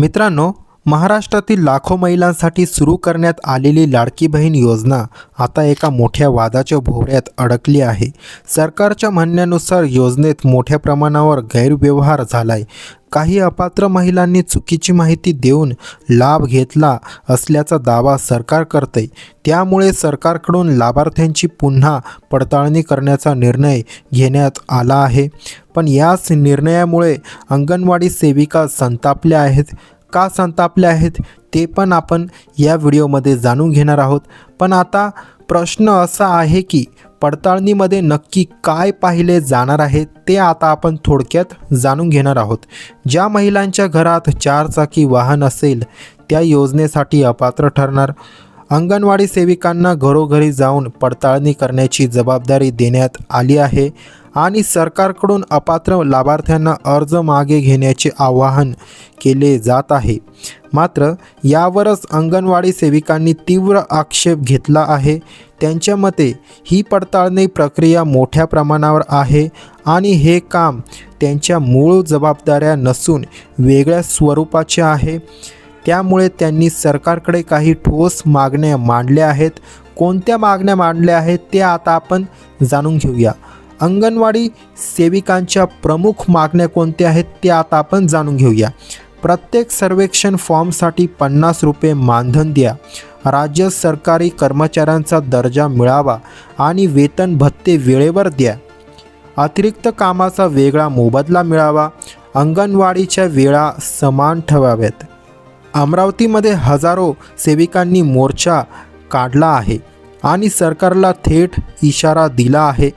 मित्रांनो महाराष्ट्रातील लाखो महिलांसाठी सुरू करण्यात आलेली लाडकी बहीण योजना आता एका मोठ्या वादाच्या भोवऱ्यात अडकली आहे. सरकारच्या म्हणण्यानुसार योजनेत मोठ्या प्रमाणावर गैरव्यवहार झालाय. काही अपात्र महिलांनी चुकीची माहिती देऊन लाभ घेतला असल्याचा दावा सरकार करते त्यामुळे सरकारकडून लाभार्थ्यांची पुन्हा पडताळणी करण्याचा निर्णय घेण्यात आला आहे. पण याच निर्णयामुळे अंगणवाडी सेविका संतापल्या आहेत. का संतापल्या आहेत? ते पण आपण या व्हिडिओमध्ये जाणून घेणार आहोत. पण आता प्रश्न असा आहे की पडताळणीमध्ये नक्की काय पाहिले जाणार आहे ते आता आपण थोडक्यात जाणून घेणार आहोत. ज्या महिलांच्या घरात चारचाकी वाहन असेल त्या योजनेसाठी अपात्र ठरणार. अंगणवाडी सेविकांना घरोघरी जाऊन पडताळणी करण्याची जबाबदारी देण्यात आली आहे आणि सरकारकडून अपात्र लाभार्थ्यांना अर्ज मागे घेण्याचे आवाहन केले जात आहे. मात्र यावरच अंगणवाडी सेविकांनी तीव्र आक्षेप घेतला आहे. त्यांच्या मते ही पडताळणी प्रक्रिया मोठ्या प्रमाणावर आहे आणि हे काम त्यांच्या मूळ जबाबदाऱ्या नसून वेगळ्या स्वरूपाचे आहे. त्यामुळे त्यांनी सरकारकडे काही ठोस मागण्या मांडल्या आहेत. कोणत्या मागण्या मांडल्या आहेत ते आता आपण जाणून घेऊया. अंगणवाडी सेविकांच्या प्रमुख मागण्या कोणत्या आहेत ते आता आपण जाणून घेऊया. प्रत्येक सर्वेक्षण फॉर्मसाठी पन्नास रुपये मानधन द्या. राज्य सरकारी कर्मचाऱ्यांचा दर्जा मिळावा आणि वेतन भत्ते वेळेवर द्या. अतिरिक्त कामाचा वेगळा मोबदला मिळावा. अंगणवाडीच्या वेळा समान ठेवाव्यात. अमरावतीमध्ये हजारो सेविकांनी मोर्चा काढला आहे आणि सरकारला थेट इशारा दिला आहे.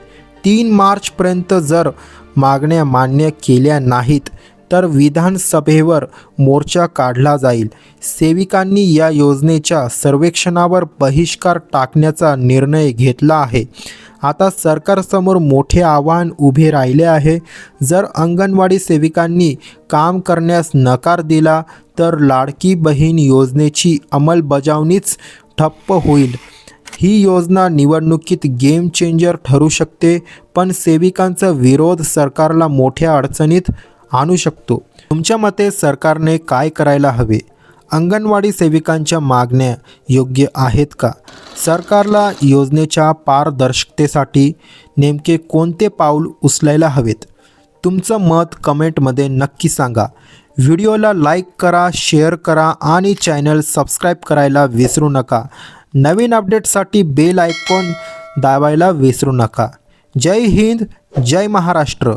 तीन मार्चपर्यंत जर मागण्या मान्य केल्या नाहीत तर विधानसभेवर मोर्चा काढला जाईल. सेविकांनी या योजनेच्या सर्वेक्षणावर बहिष्कार टाकण्याचा निर्णय घेतला आहे. आता सरकारसमोर मोठे आव्हान उभे राहिले आहे. जर अंगणवाडी सेविकांनी काम करण्यास नकार दिला तर लाडकी बहीण योजनेची अंमलबजावणीच ठप्प होईल. ही योजना निवडणुकीत गेम चेंजर ठरू शकते पण सेविकांचा विरोध सरकारला मोठ्या अडचणीत आणू शकतो. तुमच्या मते सरकारने काय करायला हवे? अंगणवाडी सेविकांच्या मागण्या योग्य आहेत का? सरकारला योजनेच्या पारदर्शकतेसाठी नेमके कोणते पाऊल उचलायला हवेत? तुमचं मत कमेंटमध्ये नक्की सांगा. व्हिडिओला लाईक करा शेअर करा आणि चॅनल सबस्क्राईब करायला विसरू नका. नवीन अपडेटसाठी बेल आयकॉन दाबायला विसरू नका. जय हिंद जय महाराष्ट्र.